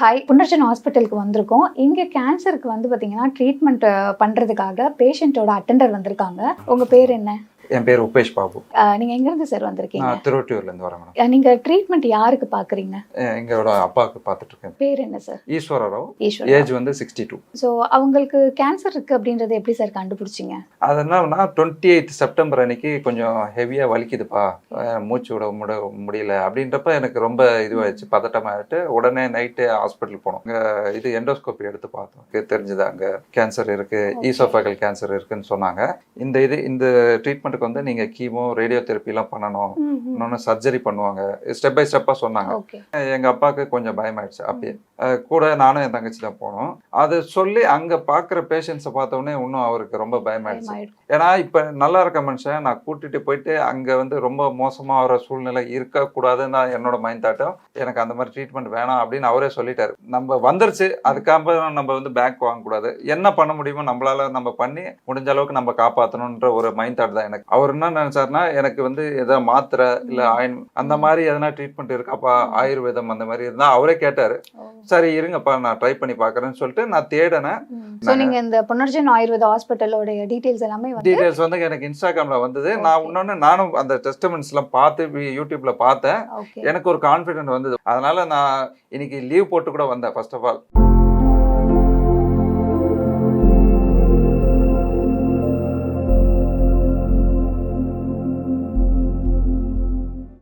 Hi Punarjan ஹாஸ்பிட்டலுக்கு வந்திருக்கோம். இங்கே கேன்சருக்கு வந்து பார்த்தீங்கன்னா ட்ரீட்மெண்ட் பண்ணுறதுக்காக பேஷண்ட்டோட அட்டெண்டர் வந்திருக்காங்க. உங்கள் பேர் என்ன? என் பேர் உபேஷ் பாபு. நீங்கள் எங்கேருந்து சார் வந்திருக்கீங்க? நான் திருவொட்டியூர்லேருந்து வரேன் மேடம் நீங்க ட்ரீட்மெண்ட் யாருக்கு பார்க்குறீங்க எ- எங்களோட அப்பாவுக்கு பார்த்துட்டு இருக்கேன் பேர் என்ன சார் ஈஸ்வர ராவ் ஏஜ் வந்து சிக்ஸ்டி டூ ஸோ அவங்களுக்கு கேன்சர் இருக்கு அப்படின்றத எப்படி சார் கண்டுபிடிச்சிங்க? அதனால டுவெண்ட்டி எயிட் செப்டம்பர் அன்னைக்கு கொஞ்சம் ஹெவியாக வலிக்குதுப்பா. மூச்சு விட முட முடியல. அப்படின்றப்ப எனக்கு ரொம்ப இதுவாயிடுச்சு பதட்டமாயிட்டு உடனே நைட்டு ஹாஸ்பிட்டல் போனோம். இது எண்டோஸ்கோப்பி எடுத்து பார்த்தோம். தெரிஞ்சுது அங்கே கேன்சர் இருக்கு ஈசோஃபகல் கேன்சர் இருக்குன்னு சொன்னாங்க. இந்த இது இந்த ட்ரீட்மெண்ட்டுக்கு வந்து நீங்கள் கீமோ ரேடியோ தெரப்பிலாம் பண்ணணும் இன்னொன்று சர்ஜரி பண்ணுவாங்க. ஸ்டெப் பை ஸ்டெப்பாக சொன்னாங்க. எங்க அப்பாவுக்கு கொஞ்சம் பயமாயிடுச்சு. அப்பயே. கூட நானும் என் தங்கச்சி தான் போனோம். அது சொல்லி அங்க பாக்குற பேஷண்ட்ஸை பார்த்த உடனே இன்னும் அவருக்கு ரொம்ப பயமாயிடுச்சு. ஏன்னா இப்ப நல்லா இருக்க மனுஷன். நான் கூட்டிட்டு போயிட்டு அங்க வந்து ரொம்ப மோசமா வர சூழ்நிலை இருக்க கூடாதுன்னு என்னோட மைண்ட் தாட்டம் எனக்கு அந்த மாதிரி ட்ரீட்மெண்ட் வேணாம் அப்படின்னு அவரே சொல்லிட்டாரு. நம்ம வந்துருச்சு. அதுக்காக நம்ம வந்து பேங்க் வாங்கக்கூடாது. என்ன பண்ண முடியுமோ நம்மளால நம்ம பண்ணி முடிஞ்ச அளவுக்கு நம்ம காப்பாற்றணுன்ற ஒரு மைண்ட் தாட் தான் எனக்கு. அவர் என்ன நினைச்சாருன்னா எனக்கு வந்து ஏதாவது மாத்திரை இல்ல ஆயின் அந்த மாதிரி எதனா ட்ரீட்மெண்ட் இருக்காப்பா ஆயுர்வேதம் அந்த மாதிரி இருந்தா அவரே கேட்டாரு. சரி இருங்கப்பா நான் ட்ரை பண்ணி பார்க்கறேன்னு சொல்லிட்டு நான் தேடினேன். ஸோ நீங்க இந்த புனர்ஜன் ஆயுர்வேத ஹாஸ்பிட்டலோட டீடைல்ஸ் எல்லாமே வந்து டீடைல்ஸ் வந்து எனக்கு இன்ஸ்டாகிராம்ல வந்தது. நான். இன்னொன்னு நானும் அந்த டெஸ்டமெண்ட்ஸ் எல்லாம் பார்த்து யூடியூப்ல பார்த்தேன். எனக்கு ஒரு கான்ஃபிடென்ட் வந்தது. அதனால நான் இன்னைக்கு லீவ் போட்டு கூட வந்தேன் ஃபர்ஸ்ட் ஆஃப் ஆல்